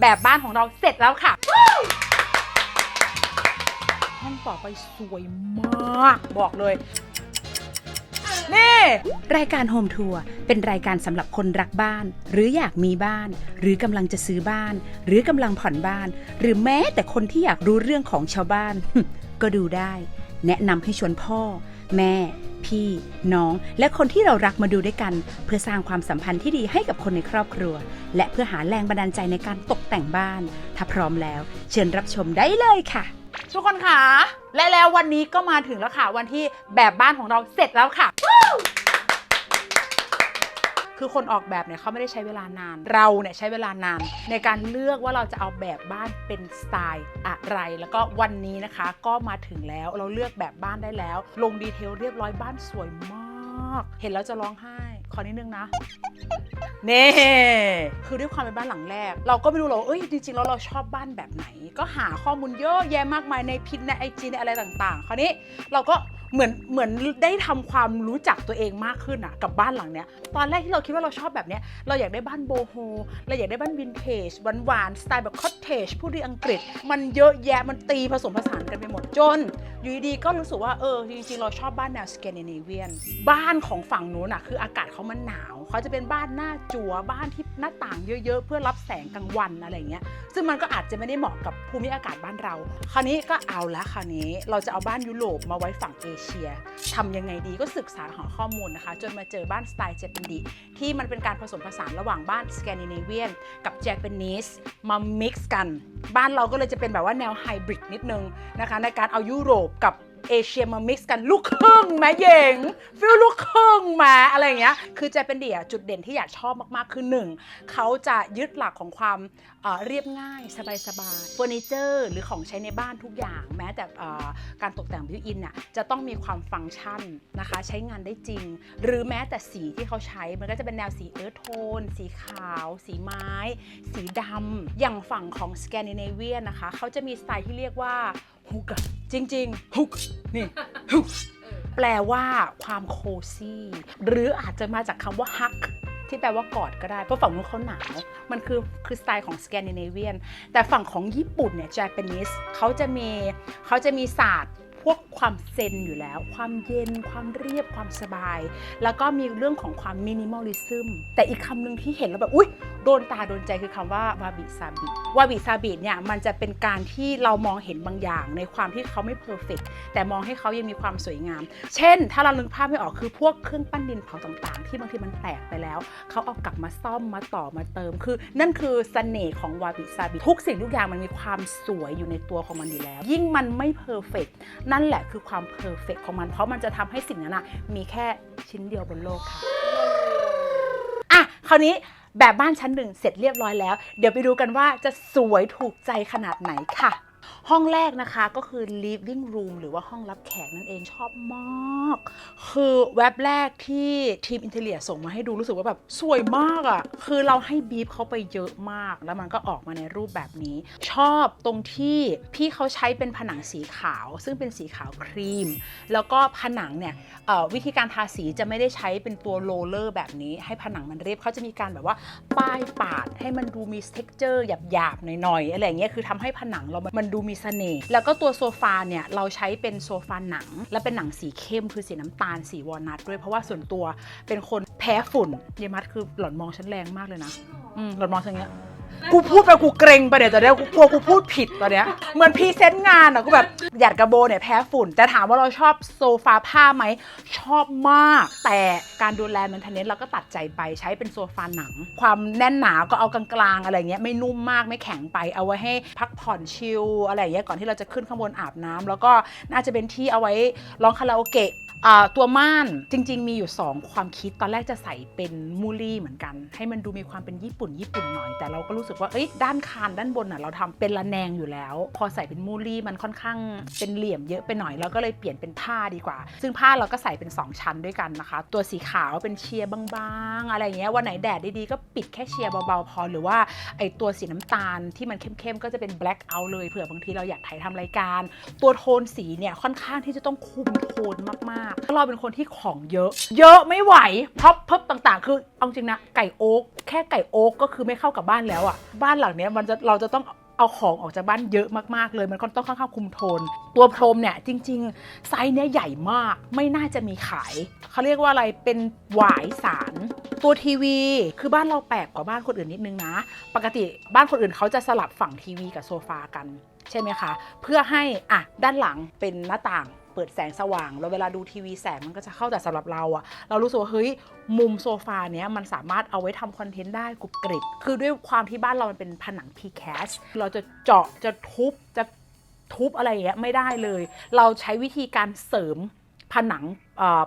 แบบบ้านของเราเสร็จแล้วค่ะห้องต่อไปสวยมาก บอกเลย นี่ รายการโฮมทัวร์เป็นรายการสำหรับคนรักบ้าน หรืออยากมีบ้าน หรือกำลังจะซื้อบ้าน หรือกำลังผ่อนบ้าน หรือแม้แต่คนที่อยากรู้เรื่องของชาวบ้าน ก็ดูได้ แนะนำให้ชวนพ่อ แม่ พี่ น้อง และคนที่เรารักมาดูด้วยกัน เพื่อสร้างความสัมพันธ์ที่ดีให้กับคนในครอบครัว และเพื่อหาแรงบันดาลใจในการตกแต่งบ้าน ถ้าพร้อมแล้ว เชิญรับชมได้เลยค่ะ ทุกคนค่ะและแล้ววันนี้ก็มาถึงแล้วค่ะวันที่แบบบ้านของเราเสร็จแล้วค่ะ คือคนออกแบบเนี่ยเขาไม่ได้ใช้เวลานาน เราเนี่ยใช้เวลานาน ในการเลือกว่าเราจะเอาแบบบ้านเป็นสไตล์อะไร แล้วก็วันนี้นะคะก็มาถึงแล้วเราเลือกแบบบ้านได้แล้ว ลงดีเทลเรียบร้อยบ้านสวยมาก เห็นแล้วจะร้องไห้ขอนิดนึงนะเน่คือด้วยความเป็นบ้านหลังแรก เราก็ไม่รู้หรอกเอ้ยจริงๆแล้วเราชอบบ้านแบบไหน ก็หาข้อมูลเยอะแยะมากมายในพินในไอจีในอะไรต่างๆ คราวนี้เราก็ เหมือนเหมือนได้ทำความรู้จักตัวเองมากขึ้นอะกับบ้านหลังเนี้ยตอนแรกที่เราคิดว่าเราชอบแบบเนี้ยเราอยากได้บ้านโบโฮเราอยากได้บ้านวินเทจหวานๆสไตล์แบบคอตเทจพูดด้วยอังกฤษ มันเยอะแยะมันตีผสมผสานกันไปหมดจน อยู่ดีๆก็รู้สึกว่าเออจริงๆ เราชอบบ้านแนวสแกนดิเนเวียนบ้านของฝั่งนู้นอะคืออากาศเขามันหนาวเขาจะเป็นบ้านหน้าจัวบ้านที่หน้าต่างเยอะๆ เพื่อรับแสงกลางวันอะไรเงี้ยซึ่งมันก็อาจจะไม่ได้เหมาะกับภูมิอากาศบ้านเรา คราวนี้ก็เอาละคราวนี้เราจะเอาบ้านยุโรปมาไว้ฝั่งเอเชียทำยังไงดีก็ศึกษาหาข้อมูลนะคะ จนมาเจอบ้านสไตล์เจแปนดีที่มันเป็นการผสมผสานระหว่างบ้านสแกนดิเนเวียนกับเจแปนนิสมามิกซ์กัน บ้านเราก็เลยจะเป็นแบบว่าแนวไฮบริดนิดนึงนะคะในการเอายุโรปกับ เอเชียมา mix กันลูกครึ่งแม่เยงฟิลลูกครึ่งม่อะไรอย่างเงี้ยคือเจแปนเดีอะจุดเด่นที่อยากชอบมากๆ คือหนึ่งเขาจะยึดหลักของความเรียบง่ายสบายๆเฟอร์นิเจอร์ หรือของใช้ในบ้านทุกอย่าง แม้แต่การตกแต่งบิวอินน่ะจะต้องมีความฟังก์ชันนะคะ ใช้งานได้จริง หรือแม้แต่สีที่เขาใช้มันก็จะเป็นแนวสีเอิร์ธโทน สีขาว สีไม้ สีดำอย่างฝั่งของสแกนดิเนเวียนะคะ เขาจะมีสไตล์ที่เรียกว่า ฮุกจริงๆฮุกนี่ฮุกแปลว่าความโคซี่ หรืออาจจะมาจากคำว่าฮักที่แปลว่ากอดก็ได้ เพราะฝั่งนู้นเขาหนาว มันคือคือสไตล์ของสแกนดิเนเวียน แต่ฝั่งของญี่ปุ่นเนี่ย Japanese เขาจะมีเขาจะมีศาสตร์พวกความเซนอยู่แล้ว ความเย็น ความเรียบ ความสบาย แล้วก็มีเรื่องของความมินิมอลิซึม แต่อีกคำหนึ่งที่เห็นแล้วแบบ อุ๊ย โดนตาโดนใจคือคำว่าวาบิซาบิวาบิซาบิเนี่ยมันจะเป็นการที่เรามองเห็นบางอย่างในความที่เขาไม่เพอร์เฟกแต่มองให้เขายังมีความสวยงาม เช่น ถ้าเราลึกภาพไม่ออกคือพวกเครื่องปั้นดินเผาต่างๆ ที่บางทีมันแตกไปแล้ว เขาเอากลับมาซ่อมมาต่อมาเติม คือ นั่นคือเสน่ห์ของวาบิซาบิทุกสิ่งทุกอย่างมันมีความสวยอยู่ในตัวของมันอยู่แล้ว ยิ่งมันไม่เพอร์เฟกนั่นแหละคือความเพอร์เฟกของมัน เพราะมันจะทำให้สิ่งนั้นนะมีแค่ชิ้นเดียวบนโลกค่ะ อะ คราวนี้ แบบบ้านชั้นหนึ่งเสร็จเรียบร้อยแล้ว เดี๋ยวไปดูกันว่าจะสวยถูกใจขนาดไหนค่ะ ห้องแรกนะคะก็คือ living room หรือว่าห้องรับแขกนั่นเองชอบมาก คือแว็บแรกที่ทีมอินเทเลียส่งมาให้ดูรู้สึกว่าแบบสวยมากอะ่ะ คือเราให้บีฟเขาไปเยอะมาก แล้วมันก็ออกมาในรูปแบบนี้ ชอบตรงที่พี่เขาใช้เป็นผนังสีขาว ซึ่งเป็นสีขาวครีม แล้วก็ผนังเนี่ยวิธีการทาสีจะไม่ได้ใช้เป็นตัวโรลเลอร์แบบนี้ ให้ผนังมันเรียบเขาจะมีการแบบว่าป้ายปาดให้มันดูมี t e x t อร์หยาบๆหน่อยๆอะไรอย่างเงี้ยคือทำให้ผนังเรามันดูมีเสน่ห์แล้วก็ตัวโซฟาเนี่ยเราใช้เป็นโซฟาหนัง และเป็นหนังสีเข้มคือสีน้ำตาลสีวอลนัทด้วยเพราะว่าส่วนตัวเป็นคนแพ้ฝุ่นเยมัดคือหล่อนมองฉันแรงมากเลยนะ อืมหล่อนมองฉันเงี้ย กูพูดไปกูเกรงไปเดี๋ยวตอนเนี้ยกูกลัวกูพูดผิดตอนเนี้ยเหมือนพรีเซนต์งานอะกูแบบหยาดกระโบเนี่ยแพ้ฝุ่น แต่ถามว่าเราชอบโซฟาผ้าไหม ชอบมาก แต่การดูแลมันทนเน้นเราก็ตัดใจไปใช้เป็นโซฟาหนัง ความแน่นหนาก็เอากลางๆอะไรเงี้ยไม่นุ่มมากไม่แข็งไปเอาไว้ให้พักผ่อนชิลอะไรเงี้ยก่อนที่เราจะขึ้นข้างบนอาบน้ำแล้วก็น่าจะเป็นที่เอาไว้ร้องคาราโอเกะ ตัวม่านจริง ๆ มีอยู่ 2 ความคิดตอนแรกจะใส่เป็นมูลี่เหมือนกัน ให้มันดูมีความเป็นญี่ปุ่นญี่ปุ่นหน่อย แต่เราก็รู้สึกว่าเอ้ยด้านคานด้านบนน่ะเราทำเป็นระแนงอยู่แล้ว พอใส่เป็นมูลี่มันค่อนข้างเป็นเหลี่ยมเยอะไปหน่อยเราก็เลยเปลี่ยนเป็นผ้าดีกว่า ซึ่งผ้าเราก็ใส่เป็น 2 ชั้นด้วยกันนะคะ ตัวสีขาวเป็นเชียร์บางๆ อะไรเงี้ยวันไหนแดดดีๆก็ปิดแค่เชียร์เบาๆพอหรือว่าไอตัวสีน้ำตาลที่มันเข้มๆก็จะเป็น black out เลยเผื่อบางทีเราอยากถ่ายทำรายการ ตัวโทนสีเนี่ยค่อนข้างที่จะต้องคุมโทนมากเราเป็นคนที่ของเยอะ เยอะไม่ไหวพร็อพเพิบต่างๆ คือเอาจริงนะไก่โอ๊กแค่ไก่โอ๊กก็คือไม่เข้ากับบ้านแล้วอะบ้านหลังเนี้ยมันจะเราจะต้องเอาของออกจากบ้านเยอะมากๆเลย มันก็ต้องค่อนข้างคุมโทน ตัวพรมเนี่ยจริง ๆ ไซส์เนี้ยใหญ่มากไม่น่าจะมีขาย เขาเรียกว่าอะไรเป็นหวายสารตัวทีวี คือบ้านเราแปลกกว่าบ้านคนอื่นนิดนึงนะ ปกติบ้านคนอื่นเขาจะสลับฝั่งทีวีกับโซฟากัน ใช่ไหมคะ เพื่อให้อะด้านหลังเป็นหน้าต่างเปิดแสงสว่าง แล้วเวลาดูทีวีแสงมันก็จะเข้าแต่สำหรับเราอะเรารู้สึกว่าเฮ้ยมุมโซฟาเนี้ยมันสามารถเอาไว้ทำคอนเทนต์ได้กรุบกริบคือด้วยความที่บ้านเรามันเป็นผนัง PCAS เราจะเจาะจะทุบจะทุบอะไรอย่างเงี้ยไม่ได้เลย เราใช้วิธีการเสริม ผนัง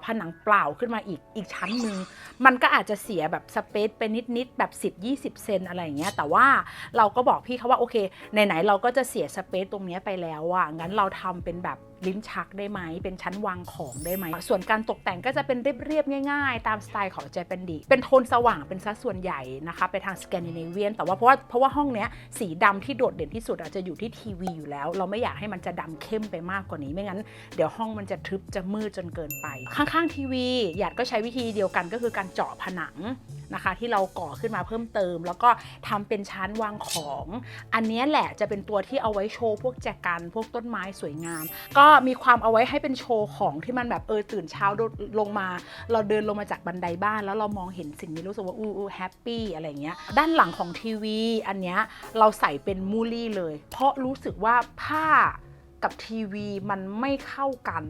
ผนังเปล่าขึ้นมาอีกอีกชั้นหนึ่งมันก็อาจจะเสียแบบสเปซไปนิดๆแบบ 10 20 เซนอะไรอย่างเงี้ยแต่ว่าเราก็บอกพี่เขาว่าโอเคไหนๆเราก็จะเสียสเปซตรงเนี้ยไปแล้วอะงั้นเราทำเป็นแบบ ลิ้นชักได้ไหม เป็นชั้นวางของได้ไหม ส่วนการตกแต่งก็จะเป็นเรียบๆง่ายๆ ตามสไตล์ของเจแปนดีเป็นโทนสว่างเป็นสัดส่วนใหญ่นะคะไปทางสแกนดิเนเวียนแต่ว่าเพราะว่าเพราะว่าห้องเนี้ยสีดำที่โดดเด่นที่สุดอาจจะอยู่ที่ทีวีอยู่แล้ว เราไม่อยากให้มันจะดำเข้มไปมากกว่านี้ไม่งั้น เดี๋ยวห้องมันจะทึบจะมืดจนเกินไป ข้างๆทีวีหยาดก็ใช้วิธีเดียวกันก็คือการเจาะผนังนะคะ ที่เราก่อขึ้นมาเพิ่มเติม แล้วก็ทำเป็นชั้นวางของ อันนี้แหละจะเป็นตัวที่เอาไว้โชว์พวกแจกันพวกต้นไม้สวยงาม ก็มีความเอาไว้ให้เป็นโชว์ของที่มันแบบเออตื่นเช้าลงมา เราเดินลงมาจากบันไดบ้าน แล้วเรามองเห็นสิ่งนี้รู้สึกว่าอู้อู้แฮปปี้อะไรเงี้ยด้านหลังของทีวี อันเนี้ยเราใส่เป็นมูลลี่เลย เพราะรู้สึกว่าผ้ากับทีวีมันไม่เข้ากัน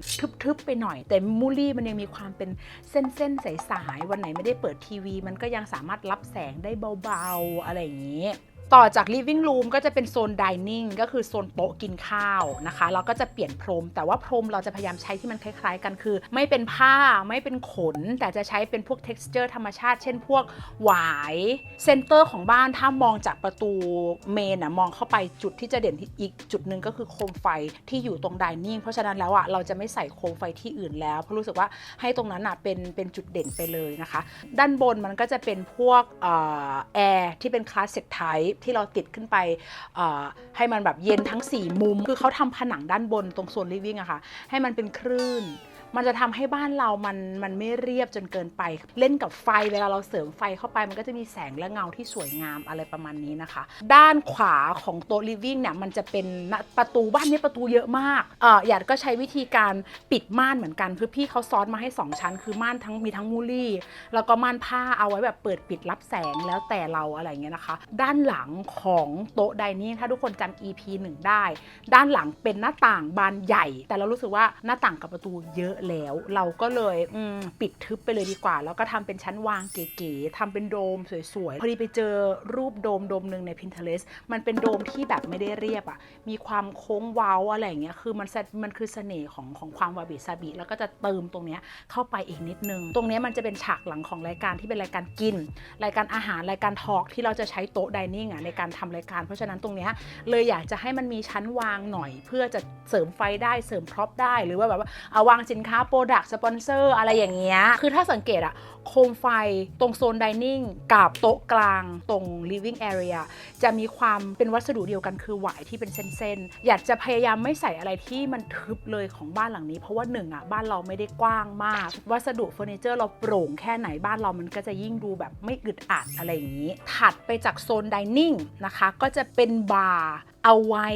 ทึบๆไปหน่อย แต่มูลี่มันยังมีความเป็นเส้นๆสายๆวันไหนไม่ได้เปิดทีวี มันก็ยังสามารถรับแสงได้เบาๆ อะไรอย่างนี้ ต่อจาก living room ก็จะเป็นโซน dining ก็คือโซนโต๊ะกินข้าวนะคะเราก็จะเปลี่ยนพรม แต่ว่าพรมเราจะพยายามใช้ที่มันคล้ายๆ กันคือ ไม่เป็นผ้าไม่เป็นขน แต่จะใช้เป็นพวก texture ธรรมชาติ เช่นพวกหวายเซนเตอร์ของบ้านถ้ามองจากประตูเมนอะมองเข้าไปจุดที่จะเด่นอีกจุดหนึ่งก็คือโคมไฟที่อยู่ตรง dining เพราะฉะนั้นแล้วอะเราจะไม่ใส่โคมไฟที่อื่นแล้ว เพราะรู้สึกว่าให้ตรงนั้นอะเป็นเป็นจุดเด่นไปเลยนะคะ ด้านบนมันก็จะเป็นพวกแอร์ที่เป็นคลาสสิกไทป์ที่เราติดขึ้นไปให้มันแบบเย็นทั้ง 4 มุม คือเขาทำผนังด้านบนตรงโซนลิฟวิ่งอะค่ะ ให้มันเป็นคลื่น มันจะทำให้บ้านเรามันมันไม่เรียบจนเกินไป เล่นกับไฟเวลาเราเสริมไฟเข้าไป มันก็จะมีแสงและเงาที่สวยงามอะไรประมาณนี้นะคะ ด้านขวาของโต๊ะลิฟวิ่งเนี่ยมันจะเป็นประตูบ้านนี้ประตูเยอะมากเอ่อหยาดก็ใช้วิธีการปิดม่านเหมือนกันคือพี่เขาซ้อนมาให้ 2 ชั้น คือม่านทั้งมีทั้งมูลี่ แล้วก็ม่านผ้าเอาไว้แบบเปิดปิดรับแสงแล้วแต่เราอะไรเงี้ยนะคะ ด้านหลังของโต๊ะไดนิ่งถ้าทุกคนจำ EP 1 ได้ ด้านหลังเป็นหน้าต่างบานใหญ่ แต่เรารู้สึกว่าหน้าต่างกับประตูเยอะแล้ว เราก็เลยปิดทึบไปเลยดีกว่า แล้วก็ทำเป็นชั้นวางเก๋ๆทำเป็นโดมสวยๆ พอดีไปเจอรูปโดมโดมหนึ่งใน Pinterest มันเป็นโดมที่แบบไม่ได้เรียบอะ่ะ มีความโค้งเว้าอะไรอย่างเงี้ย คือมันมันคือเสน่ห์ของของความวาบิซาบิ แล้วก็จะเติมตรงเนี้ยเข้าไปอีกนิดนึง ตรงเนี้ยมันจะเป็นฉากหลังของรายการที่เป็นรายการกิน รายการอาหาร รายการทอล์กที่เราจะใช้โต๊ะไดนิ่งอะในการทำรายการ เพราะฉะนั้นตรงเนี้ยเลยอยากจะให้มันมีชั้นวางหน่อย เพื่อจะเสริมไฟได้ เสริมพร็อพได้ หรือว่าแบบว่าเอาวางสินค้าโปรดักต์สปอนเซอร์อะไรอย่างเงี้ยคือถ้าสังเกตอะโคมไฟตรงโซนไดนิ่งกับโต๊ะกลางตรง living area จะมีความเป็นวัสดุเดียวกันคือหวายที่เป็นเส้นๆ อยากจะพยายามไม่ใส่อะไรที่มันทึบเลยของบ้านหลังนี้ เพราะว่าหนึ่งอะบ้านเราไม่ได้กว้างมาก วัสดุเฟอร์นิเจอร์เราโปร่งแค่ไหนบ้านเรามันก็จะยิ่งดูแบบไม่อึดอัดอะไรอย่างนี้ ถัดไปจากโซนดิเนิ่งนะคะ ก็จะเป็นบาร์เอาไว้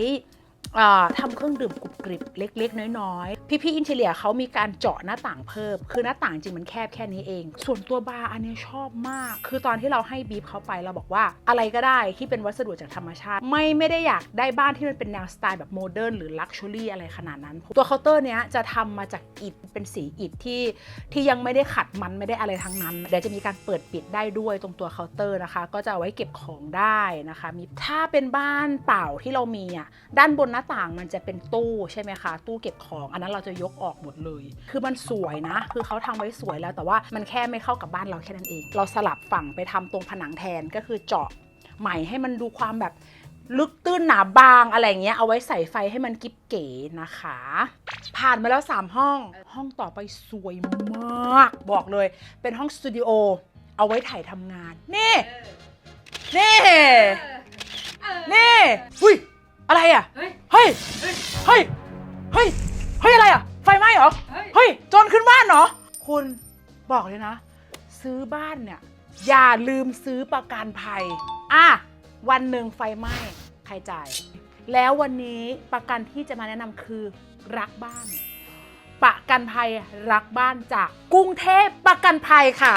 ทำเครื่องดื่มกรุบกริบเล็ก ๆ น้อยๆ พี่ๆอินเทเลียเขามีการเจาะหน้าต่างเพิ่ม คือหน้าต่างจริงมันแคบแค่นี้เอง ส่วนตัวบาร์อันนี้ชอบมาก คือตอนที่เราให้บีฟเขาไปเราบอกว่าอะไรก็ได้ที่เป็นวัสดุจากธรรมชาติ ไม่ไม่ได้อยากได้บ้านที่มันเป็นแนวสไตล์แบบโมเดิร์นหรือลักชัวรี่อะไรขนาดนั้น ตัวเคาน์เตอร์เนี้ยจะทำมาจากอิฐเป็นสีอิฐที่ที่ยังไม่ได้ขัดมันไม่ได้อะไรทั้งนั้นเดี๋ยวจะมีการเปิดปิดได้ด้วยตรงตัวเคาน์เตอร์นะคะ ก็จะเอาไว้เก็บของได้นะคะมีถ้าเป็นบ้านเปล่าที่เรามีอะด้านบนน้าต่างมันจะเป็นตู้ใช่ไหมคะ ตู้เก็บของ อันนั้นเราจะยกออกหมดเลย คือมันสวยนะ คือเขาทำไว้สวยแล้วแต่ว่ามันแค่ไม่เข้ากับบ้านเราแค่นั้นเอง เราสลับฝั่งไปทำตรงผนังแทนก็คือเจาะใหม่ให้มันดูความแบบลึกตื้นหนาบางอะไรเงี้ยเอาไว้ใส่ไฟให้มันกิ๊บเก๋นะคะ ผ่านมาแล้ว 3 ห้อง ห้องต่อไปสวยมาก บอกเลย เป็นห้องสตูดิโอเอาไว้ถ่ายทำงาน นี่ นี่ นี่หุ้ย อะไรอะ เฮ้ย เฮ้ย เฮ้ย เฮ้ย เฮ้ยอะไรอะ ไฟไหม้เหรอเฮ้ยเฮ้ยโจรขึ้นบ้านเหรอ คุณบอกเลยนะ ซื้อบ้านเนี่ย อย่าลืมซื้อประกันภัย อะ วันหนึ่งไฟไหม้ ใครจ่าย แล้ววันนี้ประกันที่จะมาแนะนำคือรักบ้าน ประกันภัยรักบ้านจากกรุงเทพประกันภัยค่ะ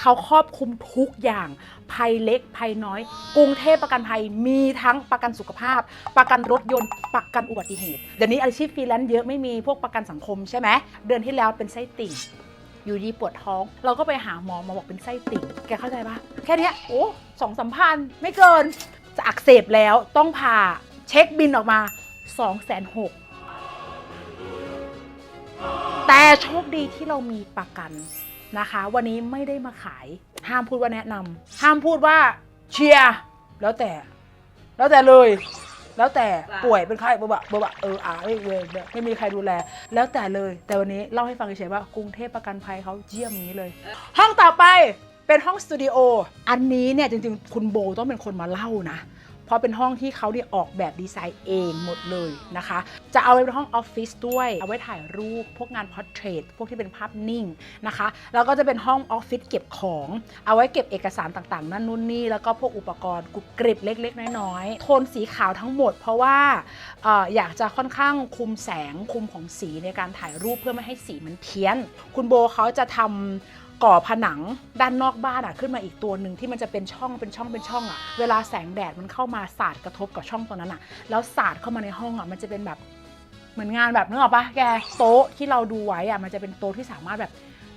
เขาครอบคลุมทุกอย่างภัยเล็กภัยน้อย กรุงเทพประกันภัยมีทั้งประกันสุขภาพ ประกันรถยนต์ประกันอุบัติเหตุเดี๋ยวนี้อาชีพฟรีแลนซ์เยอะไม่มีพวกประกันสังคมใช่ไหมเดือนที่แล้วเป็นไส้ติ่งอยู่ดีปวดท้อง เราก็ไปหาหมอมาบอกเป็นไส้ติ่ง แกเข้าใจปะแค่นี้โอ้สองสามพันไม่เกิน จะอักเสบแล้วต้องผ่าเช็คบินออกมา2องแสนหกแต่โชคดีที่เรามีประกัน นะคะ วันนี้ไม่ได้มาขาย ห้ามพูดว่าแนะนำห้ามพูดว่าเชียร์แล้วแต่ แล้วแต่เลย แล้วแต่ป่วยเป็นไข้บะบะบะบะเอออาไม่เวรไม่มีใครดูแล แล้วแต่เลย แต่วันนี้เล่าให้ฟังเฉยๆว่ากรุงเทพประกันภัยเขาเยี่ยมนี้เลย ห้องต่อไปเป็นห้องสตูดิโอ อันนี้เนี่ยจริงๆ คุณโบต้องเป็นคนมาเล่านะ เพราะเป็นห้องที่เขาเนี่ยออกแบบดีไซน์เองหมดเลยนะคะ จะเอาไว้เป็นห้องออฟฟิศด้วย เอาไว้ถ่ายรูป พวกงานพอร์เทรตพวกที่เป็นภาพนิ่งนะคะ แล้วก็จะเป็นห้องออฟฟิศเก็บของ เอาไว้เก็บเอกสารต่างๆ นั่นนู่นนี่ แล้วก็พวกอุปกรณ์กรุบกริบเล็ก ๆ น้อยๆ โทนสีขาวทั้งหมด เพราะว่าอออยากจะค่อนข้างคุมแสงคุมของสีในการถ่ายรูปเพื่อไม่ให้สีมันเพี้ยน คุณโบเขาจะทำ ก่อผนังด้านนอกบ้านอะขึ้นมาอีกตัวหนึ่งที่มันจะเป็นช่องเป็นช่องเป็นช่องอะเวลาแสงแดดมันเข้ามาสาดกระทบกับช่องตรงนั้นอะแล้วสาดเข้ามาในห้องอะมันจะเป็นแบบเหมือนงานแบบนึกออกปะแกโต๊ะที่เราดูไว้อะมันจะเป็นโต๊ะที่สามารถแบบ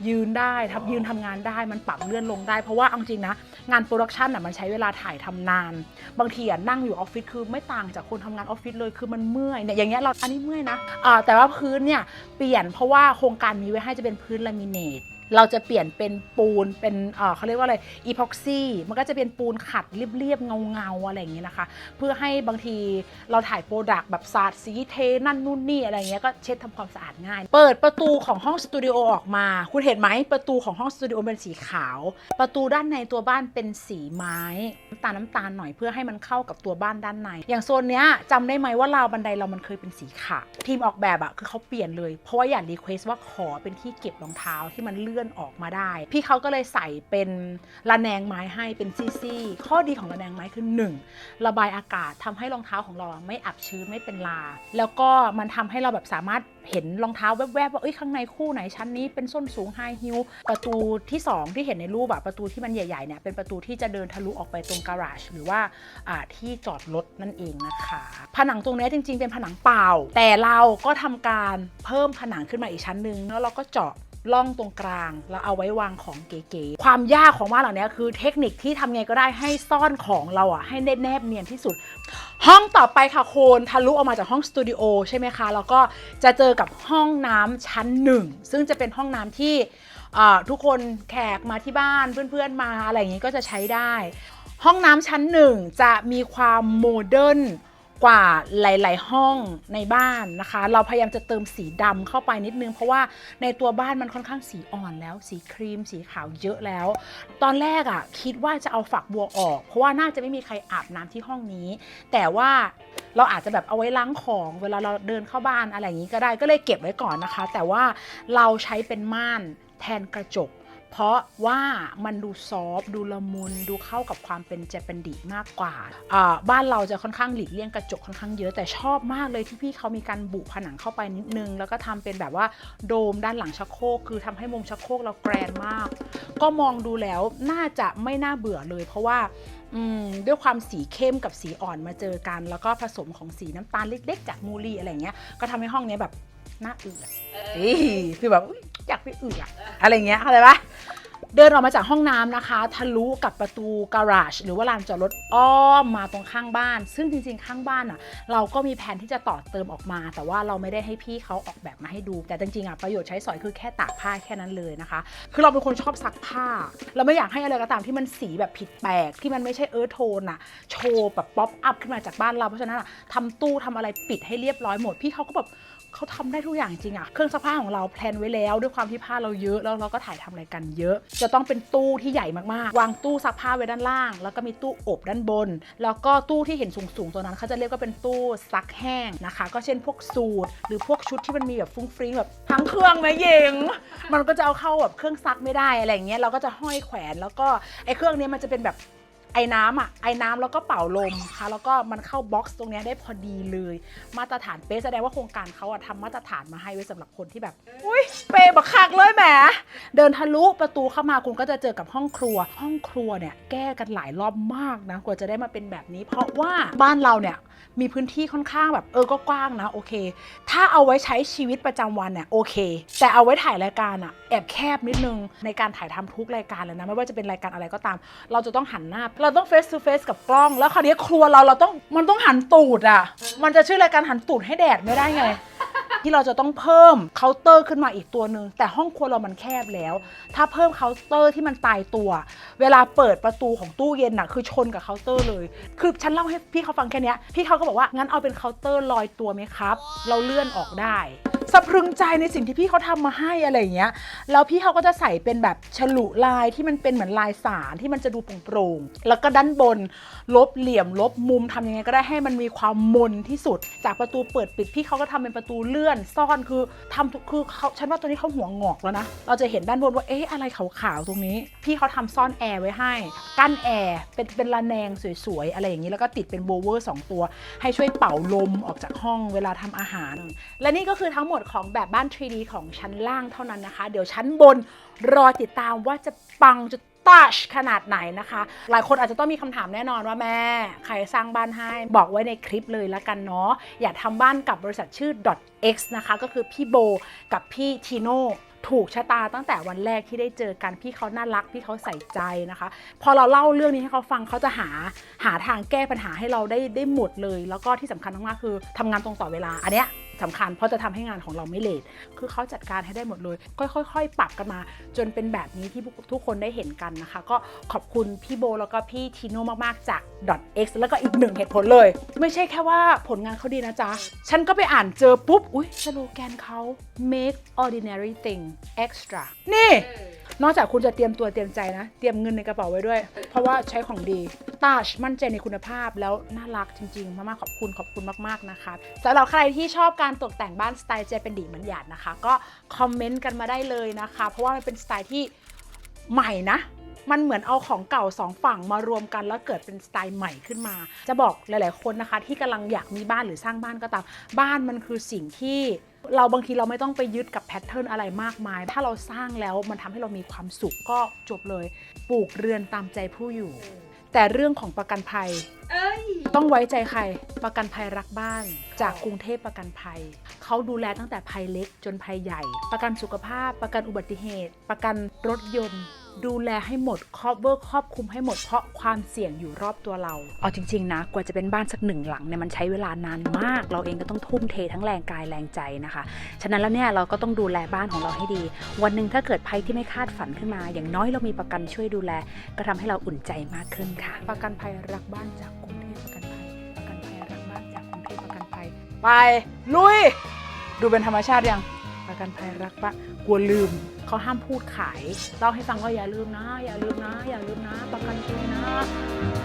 ยืนได้ทับยืนทำงานได้มันปรับเลื่อนลงได้ เพราะว่าเอาจริงนะ งานโปรดักชันอะมันใช้เวลาถ่ายทำนาน บางทีอะนั่งอยู่ออฟฟิศคือไม่ต่างจากคนทำงานออฟฟิศเลยคือมันเมื่อยเนี่ยอย่างเงี้ยเราอันนี้เมื่อยนะแต่ว่าพื้นเนี่ยเปลี่ยนเพราะว่าโครงการมีไว้ให้จะเป็นพื้นลามิเนต เราจะเปลี่ยนเป็นปูนเป็นเขาเรียกว่าอะไรอีพ็อกซี่มันก็จะเป็นปูนขัดเรียบๆเงาๆอะไรอย่างเงี้นะคะ เพื่อให้บางทีเราถ่ายโปรดักต์แบบสาดสีเทนั่นนู่นนี่อะไรเงี้ยก็เช็ดทำความสะอาดง่าย เปิดประตูของห้องสตูดิโอออกมา คุณเห็นไหมประตูของห้องสตูดิโอเป็นสีขาว ประตูด้านในตัวบ้านเป็นสีไม้น้ำตาลน้ำตาลหน่อยเพื่อให้มันเข้ากับตัวบ้านด้านใน อย่างโซนเนี้ยจำได้ไหมว่าราวบันไดเรามันเคยเป็นสีขาวทีมออกแบบอะคือเขาเปลี่ยนเลยเพราะว่าอยากรีเควสว่าขอเป็นที่เก็บรองเท้าที่มันเลื่อนออกมาได้ พี่เขาก็เลยใส่เป็นระแนงไม้ให้เป็นซี่ๆข้อดีของระแนงไม้คือหนึ่งระบายอากาศทำให้รองเท้าของเราไม่อับชื้นไม่เป็นลา แล้วก็มันทำให้เราแบบสามารถเห็นรองเท้าแวบๆว่าเอ้ยข้างในคู่ไหนชั้นนี้เป็นส้นสูงไฮฮิลประตูที่ 2 ที่เห็นในรูปอะประตูที่มันใหญ่ๆเนี่ยเป็นประตูที่จะเดินทะลุออกไปตรงการาจหรือว่าที่จอดรถนั่นเองนะคะ ผนังตรงนี้จริง ๆ เป็นผนังเปล่า แต่เราก็ทำการเพิ่มผนังขึ้นมาอีกชั้นหนึ่งแล้วเราก็เจาะ ล่องตรงกลาง แล้วเอาไว้วางของเก๋ๆ ความยากของบ้านหลังนี้คือเทคนิคที่ทำไงก็ได้ให้ซ่อนของเราอะให้แนบเนียนที่สุด ห้องต่อไปค่ะโคนทะลุออกมาจากห้องสตูดิโอใช่ไหมคะ แล้วก็จะเจอกับห้องน้ำชั้นหนึ่งซึ่งจะเป็นห้องน้ำที่ทุกคนแขกมาที่บ้านเพื่อนๆมาอะไรอย่างนี้ก็จะใช้ได้ ห้องน้ำชั้นหนึ่งจะมีความโมเดิร์น กว่าหลาย ๆ ห้องในบ้านนะคะ เราพยายามจะเติมสีดำเข้าไปนิดนึง เพราะว่าในตัวบ้านมันค่อนข้างสีอ่อนแล้ว สีครีม สีขาวเยอะแล้ว ตอนแรกอะ่ะคิดว่าจะเอาฝักบัวออก เพราะว่าน่าจะไม่มีใครอาบน้ำที่ห้องนี้ แต่ว่าเราอาจจะแบบเอาไว้ล้างของ เวลาเราเดินเข้าบ้านอะไรอย่างนี้ก็ได้ก็เลยเก็บไว้ก่อนนะคะ แต่ว่าเราใช้เป็นม่านแทนกระจก เพราะว่ามันดูซอฟดูละมุนดูเข้ากับความเป็นเจแปนดิมากกว่า บ้านเราจะค่อนข้างหลีกเลี่ยงกระจกค่อนข้างเยอะแต่ชอบมากเลยที่พี่เขามีการบุผนังเข้าไปนิดนึง แล้วก็ทำเป็นแบบว่าโดมด้านหลังชักโครกคือทำให้มุมชักโครกเราแกรนมาก ก็มองดูแล้วน่าจะไม่น่าเบื่อเลย เพราะว่าด้วยความสีเข้มกับสีอ่อนมาเจอกัน แล้วก็ผสมของสีน้ำตาลเล็ก ๆ จากมูลีอะไรเงี้ยก็ทำให้ห้องนี้แบบ น่าเอือดเอ้ยคือแบบอุ๊ยอยากไปอึอะอะไรเงี้ยเข้าใจปะเดินออกมาจากห้องน้ำนะคะ ทะลุกับประตูการาจหรือว่าลานจอดรถอ้อมมาตรงข้างบ้าน ซึ่งจริงๆ ข้างบ้านอะ เราก็มีแผนที่จะต่อเติมออกมา แต่ว่าเราไม่ได้ให้พี่เขาออกแบบมาให้ดู แต่จริงๆอะประโยชน์ใช้สอยคือแค่ตากผ้าแค่นั้นเลยนะคะ คือเราเป็นคนชอบซักผ้า เราไม่อยากให้อะไรก็ตามที่มันสีแบบผิดแปลกที่มันไม่ใช่เอิร์ธโทนอะโชว์แบบป๊อปอัพขึ้นมาจากบ้านเราเพราะฉะนั้นอะทำตู้ทำอะไรปิดให้เรียบร้อยหมดพี่เขาก็แบบ เขาทำได้ทุกอย่างจริงอะเครื่องซักผ้าของเราแพลนไว้แล้วด้วยความที่ผ้าเราเยอะแล้วเราก็ถ่ายทำรายการเยอะ จะต้องเป็นตู้ที่ใหญ่มากๆ วางตู้ซักผ้าไว้ด้านล่าง แล้วก็มีตู้อบด้านบน แล้วก็ตู้ที่เห็นสูงๆตัวนั้นเขาจะเรียกว่าเป็นตู้ซักแห้งนะคะ ก็เช่นพวกสูทหรือพวกชุดที่มันมีแบบฟุ้งฟริ้งแบบทั้งเครื่องไหมเยงมันก็จะเอาเข้าแบบเครื่องซักไม่ได้อะไรอย่างเงี้ยเราก็จะห้อยแขวนแล้วก็ไอ้เครื่องนี้มันจะเป็นแบบ ไอ้น้ำอะไอ้น้ำแล้วก็เป่าลมค่ะแล้วก็มันเข้าบ็อกซ์ตรงนี้ได้พอดีเลย มาตรฐานเป๊ะแสดงว่าโครงการเขาอะทำมาตรฐานมาให้ไว้สำหรับคนที่แบบอุ้ยเป๊ะบักคักเลยแหม เดินทะลุประตูเข้ามาคุณก็จะเจอกับห้องครัว ห้องครัวเนี่ยแก้กันหลายรอบมากนะกว่าจะได้มาเป็นแบบนี้ เพราะว่าบ้านเราเนี่ยมีพื้นที่ค่อนข้างแบบเออก็กว้างนะโอเค ถ้าเอาไว้ใช้ชีวิตประจำวันเนี่ยโอเค แต่เอาไว้ถ่ายรายการอะแอบแคบนิดนึงในการถ่ายทำทุกรายการเลยนะไม่ว่าจะเป็นรายการอะไรก็ตาม เราจะต้องหันหน้า เราต้อง face to face กับกล้อง แล้วคราวนี้ครัวเราเราต้องมันต้องหันตูดอะมันจะชื่อรายการหันตูดให้แดดไม่ได้ไง ที่เราจะต้องเพิ่มเคาน์เตอร์ขึ้นมาอีกตัวหนึ่งแต่ห้องครัวเรามันแคบแล้ว ถ้าเพิ่มเคาน์เตอร์ที่มันตายตัว เวลาเปิดประตูของตู้เย็นน่ะคือชนกับเคาน์เตอร์เลย คือฉันเล่าให้พี่เขาฟังแค่นี้พี่เขาก็บอกว่างั้นเอาเป็นเคาน์เตอร์ลอยตัวไหมครับ เราเลื่อนออกได้ สะพรึงใจในสิ่งที่พี่เขาทำมาให้อะไรอย่างเงี้ยแล้วพี่เขาก็จะใส่เป็นแบบฉลุลายที่มันเป็นเหมือนลายสารที่มันจะดูโปร่งๆแล้วก็ด้านบนลบเหลี่ยมลบมุมทำยังไงก็ได้ให้มันมีความมนที่สุด จากประตูเปิดปิดพี่เขาก็ทำเป็นประตูเลื่อนซ่อนคือทำทุกคือเขาฉันว่าตัวนี้เขาหัวงอกแล้วนะเราจะเห็นด้านบนว่าเอ๊ะอะไรขาวๆตรงนี้ พี่เขาทำซ่อนแอร์ไว้ให้ กั้นแอร์เป็นเป็นระแนงสวยๆอะไรอย่างนี้แล้วก็ติดเป็นโบเวอร์สองตัว ให้ช่วยเป่าลมออกจากห้องเวลาทำอาหาร และนี่ก็คือทั้งหมดของแบบบ้าน 3D ของชั้นล่างเท่านั้นนะคะ เดี๋ยวชั้นบนรอติดตามว่าจะปังจะตัชขนาดไหนนะคะ หลายคนอาจจะต้องมีคำถามแน่นอนว่าแม่ ใครสร้างบ้านให้ บอกไว้ในคลิปเลยละกันเนาะ อย่าทำบ้านกับบริษัทชื่อ .x นะคะ ก็คือพี่โบกับพี่ทีโน่ถูกชะตาตั้งแต่วันแรกที่ได้เจอกันพี่เขาน่ารักพี่เขาใส่ใจนะคะ พอเราเล่าเรื่องนี้ให้เขาฟังเขาจะหาหาทางแก้ปัญหาให้เราได้ได้หมดเลย แล้วก็ที่สำคัญมากๆคือทำงานตรงต่อเวลาอันเนี้ย สำคัญ เพราะจะทำให้งานของเราไม่เลทคือเขาจัดการให้ได้หมดเลย ค่อยๆ ปรับกันมา จนเป็นแบบนี้ที่ทุกคนได้เห็นกันนะคะ ก็ขอบคุณพี่โบแล้วก็พี่ทีโน่มากๆจาก .x แล้วก็อีกหนึ่งเหตุผลเลย ไม่ใช่แค่ว่าผลงานเขาดีนะจ๊ะ ฉันก็ไปอ่านเจอปุ๊บ อุ๊ยสโลแกนเขา make ordinary thing extra นี่ นอกจากคุณจะเตรียมตัวเตรียมใจนะ เตรียมเงินในกระเป๋าไว้ด้วย เพราะว่าใช้ของดีตาชมั่นใจในคุณภาพแล้วน่ารักจริงๆ มากๆ ขอบคุณขอบคุณมากๆนะคะสำหรับใครที่ชอบการตกแต่งบ้านสไตล์เจเป็นดีเหมือนหยาดนะคะ ก็คอมเมนต์กันมาได้เลยนะคะ เพราะว่ามันเป็นสไตล์ที่ใหม่นะมันเหมือนเอาของเก่าสองฝั่งมารวมกันแล้วเกิดเป็นสไตล์ใหม่ขึ้นมา จะบอกหลาย ๆ คนนะคะ ที่กำลังอยากมีบ้านหรือสร้างบ้านก็ตาม บ้านมันคือสิ่งที่ เราบางทีเราไม่ต้องไปยึดกับแพทเทิร์นอะไรมากมาย ถ้าเราสร้างแล้วมันทำให้เรามีความสุขก็จบเลย ปลูกเรือนตามใจผู้อยู่ แต่เรื่องของประกันภัยเอ้ยต้องไว้ใจใคร ประกันภัยรักบ้าน จากกรุงเทพประกันภัย เขาดูแลตั้งแต่ภัยเล็กจนภัยใหญ่ ประกันสุขภาพ ประกันอุบัติเหตุ ประกันรถยนต์ ดูแลให้หมดครอบเบอร์ครอบคลุมให้หมดเพราะความเสี่ยงอยู่รอบตัวเรา เอาจริง ๆ นะ กว่าจะเป็นบ้านสักหนึ่งหลังเนี่ยมันใช้เวลานานมาก เราเองก็ต้องทุ่มเททั้งแรงกายแรงใจนะคะ ฉะนั้นแล้วเนี่ยเราก็ต้องดูแลบ้านของเราให้ดี วันหนึ่งถ้าเกิดภัยที่ไม่คาดฝันขึ้นมา อย่างน้อยเรามีประกันช่วยดูแล ก็ทำให้เราอุ่นใจมากขึ้นค่ะ ประกันภัยรักบ้านจากกรุงเทพประกันภัยประกันภัยรักบ้านจากกรุงเทพประกันภัยไปลุย ดูเป็นธรรมชาติยังประกันภัยรักบ้านกลัวลืม เขาห้ามพูดขายเล่าให้ฟังว่าอย่าลืมนะ อย่าลืมนะ อย่าลืมนะ ประกันตัวนะ